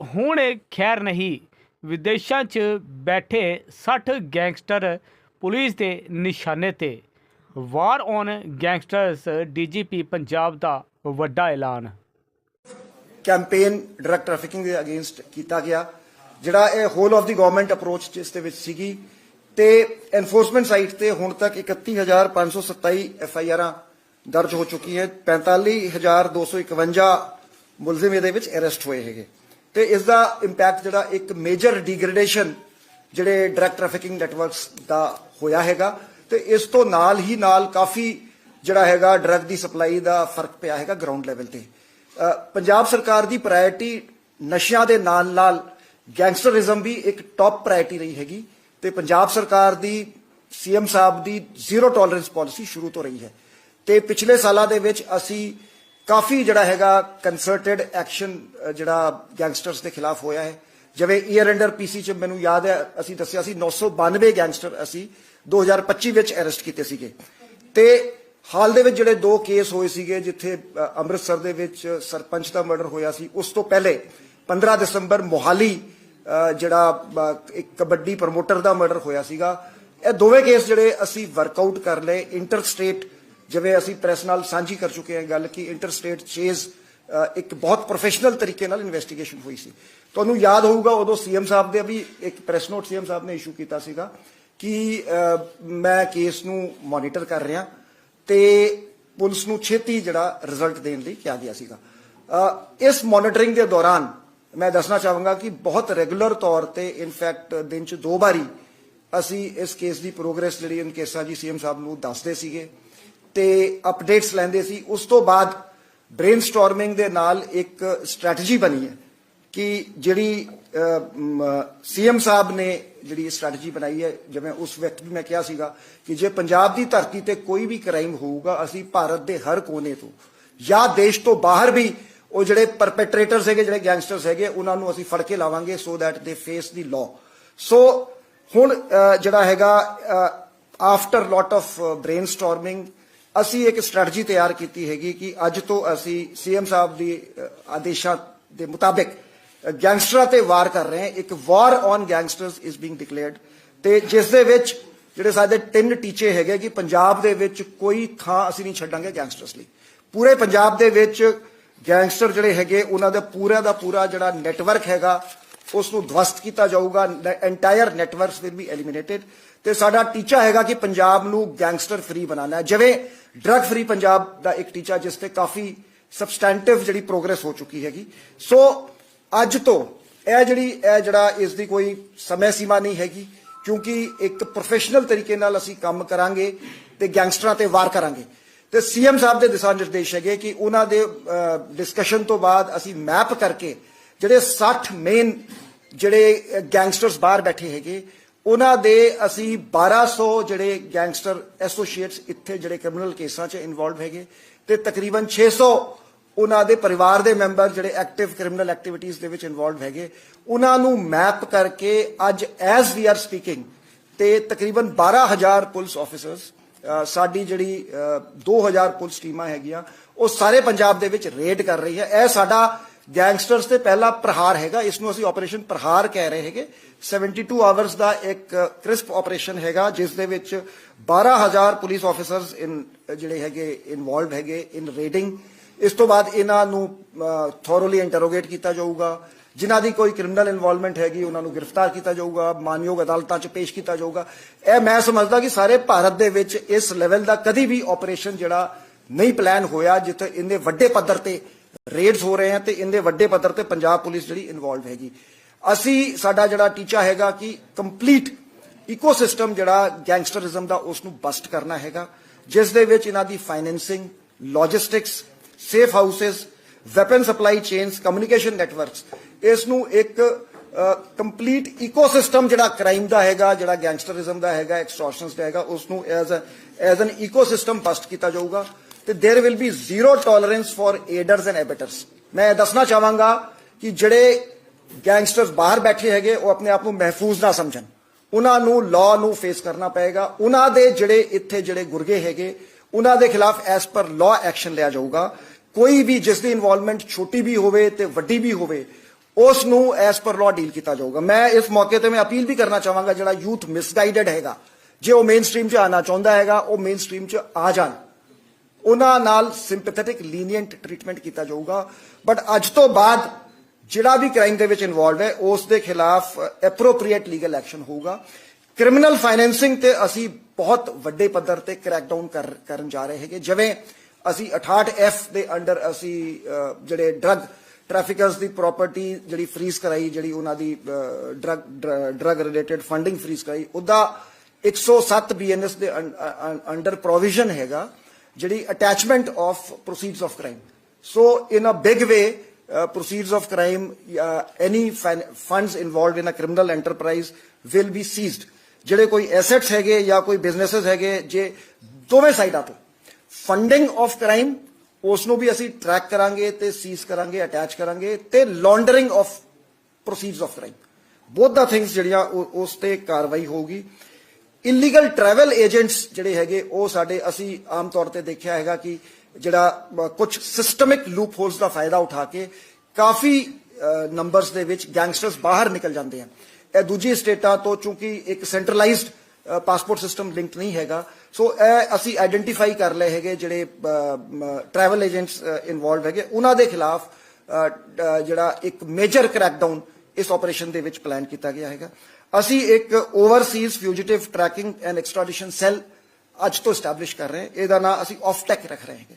ਹੁਣ ਇਹ ਖੈਰ ਨਹੀਂ। ਵਿਦੇਸ਼ਾਂ 'ਚ ਬੈਠੇ 60 ਗੈਂਗਸਟਰ ਪੁਲਿਸ ਦੇ ਨਿਸ਼ਾਨੇ ਤੇ। War on gangsters DGP Punjab ਦਾ ਵੱਡਾ ਐਲਾਨ। ਕੈਂਪੇਨ ਡਰਗ ਟ੍ਰੈਫਿਕਿੰਗ ਦੇ ਅਗੇਂਸਟ ਕੀਤਾ ਗਿਆ, ਜਿਹੜਾ ਇਹ whole of the government approach ਜਿਸ ਦੇ ਵਿੱਚ ਸੀਗੀ ਤੇ ਐਨਫੋਰਸਮੈਂਟ ਸਾਈਟ ਤੇ ਹੁਣ ਤੱਕ 31527 ਐਫ ਆਈ ਆਰਾਂ ਦਰਜ ਹੋ ਚੁੱਕੀ ਹੈ। 45251 ਮੁਲਜ਼ਮ ਇਹਦੇ ਵਿੱਚ ਅਰੈਸਟ ਹੋਏ ਹੈਗੇ। ਤੇ ਇਸ ਦਾ ਇੰਪੈਕਟ ਜਿਹੜਾ ਇੱਕ ਮੇਜਰ ਡੀਗ੍ਰੇਡੇਸ਼ਨ ਜਿਹੜੇ ਡਰੱਗ ਟ੍ਰੈਫਿਕਿੰਗ ਨੈਟਵਰਕਸ ਦਾ ਹੋਇਆ ਹੈਗਾ। ਤੇ ਇਸ ਤੋਂ ਨਾਲ ਹੀ ਨਾਲ ਕਾਫੀ ਜਿਹੜਾ ਹੈਗਾ ਡਰੱਗ ਦੀ ਸਪਲਾਈ ਦਾ ਫ਼ਰਕ ਪਿਆ ਹੈਗਾ ਗਰਾਊਂਡ ਲੈਵਲ ਤੇ। ਪੰਜਾਬ ਸਰਕਾਰ ਦੀ ਪ੍ਰਾਇੋਰਟੀ ਨਸ਼ਿਆਂ ਦੇ ਨਾਲ ਨਾਲ ਗੈਂਗਸਟਰਿਜ਼ਮ ਵੀ ਇੱਕ ਟੌਪ ਪ੍ਰਾਇੋਰਟੀ ਰਹੀ ਹੈਗੀ ਤੇ ਪੰਜਾਬ ਸਰਕਾਰ ਦੀ ਸੀਐਮ ਸਾਹਿਬ ਦੀ ਜ਼ੀਰੋ ਟੋਲਰੈਂਸ ਪਾਲਿਸੀ ਸ਼ੁਰੂ ਤੋਂ ਰਹੀ ਹੈ। ਤੇ ਪਿਛਲੇ ਸਾਲਾਂ ਦੇ ਵਿੱਚ ਅਸੀਂ ਕਾਫੀ ਜਿਹੜਾ ਹੈਗਾ ਕੰਸਰਟਡ ਐਕਸ਼ਨ ਜਿਹੜਾ ਗੈਂਗਸਟਰਸ ਦੇ ਖਿਲਾਫ ਹੋਇਆ ਹੈ। ਜਿਵੇਂ ਈਅਰ ਅੰਡਰ ਪੀਸੀ ਚ ਮੈਨੂੰ ਯਾਦ ਹੈ, ਅਸੀਂ ਦੱਸਿਆ ਸੀ 992 ਗੈਂਗਸਟਰ ਅਸੀਂ 2025 ਵਿੱਚ ਅਰੈਸਟ ਕੀਤੇ ਸੀਗੇ। ਤੇ ਹਾਲ ਦੇ ਵਿੱਚ ਜਿਹੜੇ ਦੋ ਕੇਸ ਹੋਏ ਸੀਗੇ, ਜਿੱਥੇ ਅੰਮ੍ਰਿਤਸਰ ਦੇ ਵਿੱਚ ਸਰਪੰਚ ਦਾ ਮਰਡਰ ਹੋਇਆ ਸੀ, ਉਸ ਤੋਂ ਪਹਿਲੇ 15 ਦਸੰਬਰ ਮੋਹਾਲੀ ਜਿਹੜਾ ਇੱਕ ਕਬੱਡੀ ਪ੍ਰਮੋਟਰ ਦਾ ਮਰਡਰ ਹੋਇਆ ਸੀਗਾ। ਇਹ ਦੋਵੇਂ ਕੇਸ ਜਿਹੜੇ ਅਸੀਂ ਵਰਕਆਊਟ ਕਰ ਲਏ ਇੰਟਰ ਸਟੇਟ ਜਿਵੇਂ ਅਸੀਂ ਪ੍ਰੈਸ ਨਾਲ ਸਾਂਝੀ ਕਰ ਚੁੱਕੇ ਹਾਂ ਗੱਲ ਕਿ ਇੰਟਰ ਸਟੇਟ ਚੇਜ਼ ਇੱਕ ਬਹੁਤ ਪ੍ਰੋਫੈਸ਼ਨਲ ਤਰੀਕੇ ਨਾਲ ਇਨਵੈਸਟੀਗੇਸ਼ਨ ਹੋਈ ਸੀ। ਤੁਹਾਨੂੰ ਯਾਦ ਹੋਊਗਾ ਉਦੋਂ ਸੀਐਮ ਸਾਹਿਬ ਦੇ ਵੀ ਇੱਕ ਪ੍ਰੈਸ ਨੋਟ ਸੀਐਮ ਸਾਹਿਬ ਨੇ ਇਸ਼ੂ ਕੀਤਾ ਸੀਗਾ ਕਿ ਮੈਂ ਕੇਸ ਨੂੰ ਮੋਨੀਟਰ ਕਰ ਰਿਹਾ ਤੇ ਪੁਲਿਸ ਨੂੰ ਛੇਤੀ ਜਿਹੜਾ ਰਿਜ਼ਲਟ ਦੇਣ ਲਈ ਕਿਹਾ ਗਿਆ ਸੀਗਾ। ਇਸ ਮੋਨੀਟਰਿੰਗ ਦੇ ਦੌਰਾਨ ਮੈਂ ਦੱਸਣਾ ਚਾਹਾਂਗਾ ਕਿ ਬਹੁਤ ਰੈਗੂਲਰ ਤੌਰ ਤੇ ਇਨਫੈਕਟ ਦਿਨ ਚ ਦੋ ਵਾਰੀ ਅਸੀਂ ਇਸ ਕੇਸ ਦੀ ਪ੍ਰੋਗਰੈਸ ਜਿਹੜੀ ਇਨ ਕੇਸਾਂ ਜੀ ਸੀਐਮ ਸਾਹਿਬ ਨੂੰ ਦੱਸਦੇ ਸੀਗੇ। ਤੇ ਅਪਡੇਟਸ ਲੈਂਦੇ ਸੀ, ਉਸ ਤੋਂ ਬਾਅਦ ਬ੍ਰੇਨਸਟਾਰਮਿੰਗ ਦੇ ਨਾਲ ਇੱਕ ਸਟ੍ਰੈਟਜੀ ਬਣੀ ਹੈ ਕਿ ਜਿਹੜੀ ਸੀਐਮ ਸਾਹਿਬ ਨੇ ਜਿਹੜੀ ਸਟ੍ਰੈਟਜੀ ਬਣਾਈ ਹੈ, ਜਿਵੇਂ ਉਸ ਵਕਤ ਵੀ ਮੈਂ ਕਿਹਾ ਸੀਗਾ ਕਿ ਜੇ ਪੰਜਾਬ ਦੀ ਧਰਤੀ ਤੇ ਕੋਈ ਵੀ ਕ੍ਰਾਈਮ ਹੋਊਗਾ, ਅਸੀਂ ਭਾਰਤ ਦੇ ਹਰ ਕੋਨੇ ਤੋਂ ਜਾਂ ਦੇਸ਼ ਤੋਂ ਬਾਹਰ ਵੀ ਉਹ ਜਿਹੜੇ ਪਰਪੈਟਰੇਟਰਸ ਹੈਗੇ, ਜਿਹੜੇ ਗੈਂਗਸਟਰਸ ਹੈਗੇ, ਉਹਨਾਂ ਨੂੰ ਅਸੀਂ ਫੜ ਕੇ ਲਾਵਾਂਗੇ so that they face the law so ਹੁਣ ਜਿਹੜਾ ਹੈਗਾ ਆਫਟਰ ਲੋਟ ਆਫ ਬ੍ਰੇਨਸਟਾਰਮਿੰਗ ਅਸੀਂ ਇੱਕ ਸਟ੍ਰੈਟਜੀ ਤਿਆਰ ਕੀਤੀ ਹੈਗੀ ਕਿ ਅੱਜ ਤੋਂ ਅਸੀਂ ਸੀਐਮ ਸਾਹਿਬ ਦੀ ਆਦੇਸ਼ਾਂ ਦੇ ਮੁਤਾਬਿਕ ਗੈਂਗਸਟਰਾਂ ਤੇ ਵਾਰ ਕਰ ਰਹੇ ਹਾਂ। ਇੱਕ war on gangsters is being declared ਤੇ ਜਿਸ ਦੇ ਵਿੱਚ ਜਿਹੜੇ ਸਾਡੇ ਤਿੰਨ ਟੀਚੇ ਹੈਗੇ ਕਿ ਪੰਜਾਬ ਦੇ ਵਿੱਚ ਕੋਈ ਥਾਂ ਅਸੀਂ ਨਹੀਂ ਛੱਡਾਂਗੇ ਗੈਂਗਸਟਰਸ ਲਈ। ਪੂਰੇ ਪੰਜਾਬ ਦੇ ਵਿੱਚ ਗੈਂਗਸਟਰ ਜਿਹੜੇ ਹੈਗੇ, ਉਹਨਾਂ ਦਾ ਪੂਰਾ ਦਾ ਪੂਰਾ ਜਿਹੜਾ ਨੈਟਵਰਕ ਹੈਗਾ ਉਸ ਨੂੰ ਧਵਸਤ ਕੀਤਾ ਜਾਊਗਾ entire networks will be eliminated ਤੇ ਸਾਡਾ ਟੀਚਾ ਹੈਗਾ ਕਿ ਪੰਜਾਬ ਨੂੰ ਗੈਂਗਸਟਰ ਫ੍ਰੀ ਬਣਾਉਣਾ ਹੈ। ਜਿਵੇਂ ਡਰਗ ਫ੍ਰੀ ਪੰਜਾਬ ਦਾ ਇੱਕ ਟੀਚਾ, ਜਿਸ ਤੇ ਕਾਫੀ ਸਬਸਟੈਂਟਿਵ ਜਿਹੜੀ ਪ੍ਰੋਗਰੈਸ ਹੋ ਚੁੱਕੀ ਹੈਗੀ। ਸੋ ਅੱਜ ਤੋਂ ਇਹ ਜਿਹੜੀ, ਇਹ ਜਿਹੜਾ ਇਸ ਦੀ ਕੋਈ ਸਮੇਂ ਸੀਮਾ ਨਹੀਂ ਹੈਗੀ, ਕਿਉਂਕਿ ਇੱਕ ਪ੍ਰੋਫੈਸ਼ਨਲ ਤਰੀਕੇ ਨਾਲ ਅਸੀਂ ਕੰਮ ਕਰਾਂਗੇ ਤੇ ਗੈਂਗਸਟਰਾਂ ਤੇ ਵਾਰ ਕਰਾਂਗੇ। ਤੇ ਸੀਐਮ ਸਾਹਿਬ ਦੇ ਦਿਸ਼ਾ ਨਿਰਦੇਸ਼ ਹੈਗੇ ਕਿ ਉਹਨਾਂ ਦੇ ਡਿਸਕਸ਼ਨ ਤੋਂ ਬਾਅਦ ਅਸੀਂ ਮੈਪ ਕਰਕੇ ਜਿਹੜੇ 60 ਮੇਨ ਜਿਹੜੇ ਗੈਂਗਸਟਰਸ ਬਾਹਰ ਬੈਠੇ ਹੈਗੇ ਉਹਨਾਂ ਦੇ ਅਸੀਂ 1200 ਜਿਹੜੇ ਗੈਂਗਸਟਰ ਐਸੋਸੀਏਟਸ ਇੱਥੇ ਜਿਹੜੇ ਕ੍ਰਿਮੀਨਲ ਕੇਸਾਂ 'ਚ ਇਨਵੋਲਵ ਹੈਗੇ ਤੇ ਤਕਰੀਬਨ 600 ਉਹਨਾਂ ਦੇ ਪਰਿਵਾਰ ਦੇ ਮੈਂਬਰ ਜਿਹੜੇ ਐਕਟਿਵ ਕ੍ਰਿਮੀਨਲ ਐਕਟੀਵਿਟੀਜ਼ ਦੇ ਵਿੱਚ ਇਨਵੋਲਵ ਹੈਗੇ। ਉਹਨਾਂ ਨੂੰ ਮੈਪ ਕਰਕੇ ਅੱਜ ਐਜ਼ ਵੀ ਆਰ ਸਪੀਕਿੰਗ ਤੇ ਤਕਰੀਬਨ 12000 ਪੁਲਿਸ ਆਫੀਸਰਸ ਸਾਡੀ ਜਿਹੜੀ ਅ, 2000 ਪੁਲਿਸ ਟੀਮਾਂ ਹੈਗੀਆਂ ਉਹ ਸਾਰੇ ਪੰਜਾਬ ਦੇ ਵਿੱਚ ਰੇਡ ਕਰ ਰਹੀ ਹੈ। ਇਹ ਸਾਡਾ ਗੈਂਗਸਟਰਸ ਤੇ ਪਹਿਲਾ ਪ੍ਰਹਾਰ ਹੈਗਾ ਇਸ ਨੂੰ ਅਸੀਂ ਆਪਰੇਸ਼ਨ ਪ੍ਰਹਾਰ ਕਹਿ ਰਹੇ ਹੈਗੇ। 72 ਆਵਰਸ ਦਾ ਇੱਕ ਕ੍ਰਿਸਪ ਆਪਰੇਸ਼ਨ ਹੈਗਾ, ਜਿਸ ਦੇ ਵਿੱਚ 12000 ਪੁਲਿਸ ਆਫੀਸਰਸ ਇਨ ਜਿਹੜੇ ਹੈਗੇ ਇਨਵੋਲਵਡ ਹੈਗੇ ਇਨ ਰੇਡਿੰਗ ਇਸ ਤੋਂ ਬਾਅਦ ਇਹਨਾਂ ਨੂੰ ਥੋਰੋਲੀ ਇੰਟਰੋਗੇਟ ਕੀਤਾ ਜਾਊਗਾ। ਜਿਨ੍ਹਾਂ ਦੀ ਕੋਈ ਕ੍ਰਿਮੀਨਲ ਇਨਵੋਲਵਮੈਂਟ ਹੈਗੀ, ਉਹਨਾਂ ਨੂੰ ਗ੍ਰਿਫਤਾਰ ਕੀਤਾ ਜਾਊਗਾ, ਮਾਨਯੋਗ ਅਦਾਲਤਾਂ 'ਚ ਪੇਸ਼ ਕੀਤਾ ਜਾਊਗਾ। ਇਹ ਮੈਂ ਸਮਝਦਾ ਕਿ ਸਾਰੇ ਭਾਰਤ ਦੇ ਵਿੱਚ ਇਸ ਲੈਵਲ ਦਾ ਕਦੀ ਵੀ ਆਪਰੇਸ਼ਨ ਜਿਹੜਾ ਨਹੀਂ ਪਲਾਨ ਹੋਇਆ, ਜਿੱਥੇ ਇੰਨੇ ਵੱਡੇ ਪੱਧਰ ਤੇ ਰੇਡਸ ਹੋ ਰਹੇ ਹਨ ਤੇ ਇਹਦੇ ਵੱਡੇ ਪੱਧਰ ਤੇ ਪੰਜਾਬ ਪੁਲਿਸ ਜਿਹੜੀ ਇਨਵੋਲਵ ਹੈਗੀ। ਅਸੀਂ, ਸਾਡਾ ਜਿਹੜਾ ਟੀਚਾ ਹੈਗਾ ਕਿ ਕੰਪਲੀਟ ਇਕੋਸਿਸਟਮ ਜਿਹੜਾ ਗੈਂਗਸਟਰਿਜ਼ਮ ਦਾ ਉਸ ਨੂੰ ਬਸਟ ਕਰਨਾ ਹੈਗਾ। ਜਿਸ ਦੇ ਵਿੱਚ ਇਹਨਾਂ ਦੀ financing logistics safe houses weapon supply chains communication networks ਇਸ ਨੂੰ ਇੱਕ ਕੰਪਲੀਟ ਇਕੋਸਿਸਟਮ ਜਿਹੜਾ ਕ੍ਰਾਈਮ ਦਾ ਹੈਗਾ, ਜਿਹੜਾ ਗੈਂਗਸਟਰਿਜ਼ਮ ਦਾ ਹੈਗਾ ਐਕਸਟੋਰਸ਼ਨਸ ਦਾ ਹੈਗਾ ਉਸ ਨੂੰ as as an ecosystem bust ਕੀਤਾ ਜਾਊਗਾ। ਤੇ there will be zero tolerance for aiders and abettors ਮੈਂ ਦੱਸਣਾ ਚਾਹਾਂਗਾ ਕਿ ਜਿਹੜੇ ਗੈਂਗਸਟਰਸ ਬਾਹਰ ਬੈਠੇ ਹੈਗੇ, ਉਹ ਆਪਣੇ ਆਪ ਨੂੰ ਮਹਿਫੂਜ਼ ਨਾ ਸਮਝਣ। ਉਹਨਾਂ ਨੂੰ ਲਾਅ ਨੂੰ ਫੇਸ ਕਰਨਾ ਪਏਗਾ। ਉਹਨਾਂ ਦੇ ਜਿਹੜੇ ਇੱਥੇ ਜਿਹੜੇ ਗੁਰਗੇ ਹੈਗੇ, ਉਹਨਾਂ ਦੇ ਖਿਲਾਫ ਐਸ ਪਰ ਲਾਅ ਐਕਸ਼ਨ ਲਿਆ ਜਾਊਗਾ। ਕੋਈ ਵੀ ਜਿਸ ਦੀ ਇਨਵੋਲਵਮੈਂਟ ਛੋਟੀ ਵੀ ਹੋਵੇ ਤੇ ਵੱਡੀ ਵੀ ਹੋਵੇ, ਉਸ ਨੂੰ ਐਸ ਪਰ ਲਾਅ ਡੀਲ ਕੀਤਾ ਜਾਊਗਾ। ਮੈਂ ਇਸ ਮੌਕੇ ਤੇ ਮੈਂ ਅਪੀਲ ਵੀ ਕਰਨਾ ਚਾਹਾਂਗਾ, ਜਿਹੜਾ ਯੂਥ ਮਿਸਗਾਈਡਡ ਹੈਗਾ, ਜੇ ਉਹ ਮੇਨ ਸਟ੍ਰੀਮ 'ਚ ਆਣਾ ਚਾਹੁੰਦਾ ਹੈਗਾ, ਉਹ ਮੇਨ ਸਟ੍ਰੀਮ 'ਚ ਆ ਜਾਣ। ਉਹਨਾਂ ਨਾਲ ਸਿੰਪੈਥੈਟਿਕ ਲੀਨੀਐਂਟ ਟ੍ਰੀਟਮੈਂਟ ਕੀਤਾ ਜਾਊਗਾ। ਬਟ ਅੱਜ ਤੋਂ ਬਾਅਦ ਜਿਹੜਾ ਵੀ ਕ੍ਰਾਈਮ ਦੇ ਵਿੱਚ ਇਨਵੋਲਵ ਹੈ, ਉਸ ਦੇ ਖਿਲਾਫ ਐਪਰੋਪ੍ਰੀਏਟ ਲੀਗਲ ਐਕਸ਼ਨ ਹੋਊਗਾ। ਕ੍ਰਿਮੀਨਲ ਫਾਈਨੈਂਸਿੰਗ ਤੇ ਅਸੀਂ ਬਹੁਤ ਵੱਡੇ ਪੱਧਰ ਤੇ ਕ੍ਰੈਕਡਾਊਨ ਕਰ, ਕਰਨ ਜਾ ਰਹੇ ਹੈਗੇ। ਜਿਵੇਂ ਅਸੀਂ 68 ਐਫ ਦੇ ਅੰਡਰ ਅਸੀਂ ਜਿਹੜੇ ਡਰੱਗ ਟ੍ਰੈਫਿਕਰਸ ਦੀ ਪ੍ਰਾਪਰਟੀ ਜਿਹੜੀ ਫਰੀਜ਼ ਕਰਾਈ, ਜਿਹੜੀ ਉਹਨਾਂ ਦੀ drug drug related funding freeze ਕਰਾਈ, ਉਹਦਾ 107 ਬੀਐਨਐਸ ਦੇ ਅੰਡਰ ਪ੍ਰੋਵੀਜ਼ਨ ਹੈਗਾ। ਜਿਹੜੀ attachment of proceeds of crime So, in a big way, uh, proceeds of crime, uh, any fin- funds involved in a criminal enterprise will be seized. ਜਿਹੜੇ ਕੋਈ assets ਹੈਗੇ ਜਾਂ ਕੋਈ ਬਿਜ਼ਨੈਸਸ ਹੈਗੇ ਜੇ ਦੋਵੇਂ ਸਾਈਡਾਂ ਤੋਂ ਫੰਡਿੰਗ ਆਫ ਕ੍ਰਾਈਮ ਉਸ ਨੂੰ ਵੀ ਅਸੀਂ ਟਰੈਕ ਕਰਾਂਗੇ ਤੇ ਸੀਜ਼ ਕਰਾਂਗੇ ਅਟੈਚ ਕਰਾਂਗੇ ਤੇ laundering of proceeds of crime both the things ਜਿਹੜੀਆਂ ਉਹ- ਉਸ ਤੇ ਕਾਰਵਾਈ ਹੋਊਗੀ ਇਲੀਗਲ ਟਰੈਵਲ ਏਜੰਟਸ ਜਿਹੜੇ ਹੈਗੇ, ਉਹ ਸਾਡੇ ਅਸੀਂ ਆਮ ਤੌਰ ਤੇ ਦੇਖਿਆ ਹੈਗਾ ਕਿ ਜਿਹੜਾ ਕੁਝ ਸਿਸਟਮਿਕ ਲੂਪ ਹੋਲਸ ਦਾ ਫਾਇਦਾ ਉਠਾ ਕੇ ਕਾਫੀ ਨੰਬਰਸ ਦੇ ਵਿੱਚ ਗੈਂਗਸਟਰਸ ਬਾਹਰ ਨਿਕਲ ਜਾਂਦੇ ਆ ਇਹ ਦੂਜੀ ਸਟੇਟਾਂ ਤੋਂ ਚੂੰਕਿ ਇੱਕ ਸੈਂਟਰਲਾਈਜ਼ਡ ਪਾਸਪੋਰਟ ਸਿਸਟਮ ਲਿੰਕਡ ਨਹੀਂ ਹੈਗਾ। ਸੋ ਇਹ ਅਸੀਂ ਆਇਡੈਂਟੀਫਾਈ ਕਰ ਲਏ ਹੈਗੇ ਜਿਹੜੇ ਟਰੈਵਲ ਏਜੰਟਸ ਇਨਵੋਲਵ ਹੈਗੇ। ਉਹਨਾਂ ਦੇ ਖਿਲਾਫ ਜਿਹੜਾ ਇੱਕ ਮੇਜਰ ਕ੍ਰੈਕਡਾਊਨ ਇਸ ਆਪਰੇਸ਼ਨ ਦੇ ਵਿੱਚ ਪਲਾਨ ਕੀਤਾ ਗਿਆ ਹੈਗਾ। ਅਸੀਂ ਇੱਕ overseas fugitive tracking and extradition cell ਅੱਜ ਤੋਂ ਸਟੈਬਲਿਸ਼ ਕਰ ਰਹੇ ਹਾਂ। ਇਹਦਾ ਨਾਮ ਅਸੀਂ ਆਫਟੈਕ ਰੱਖ ਰਹੇ ਹਾਂ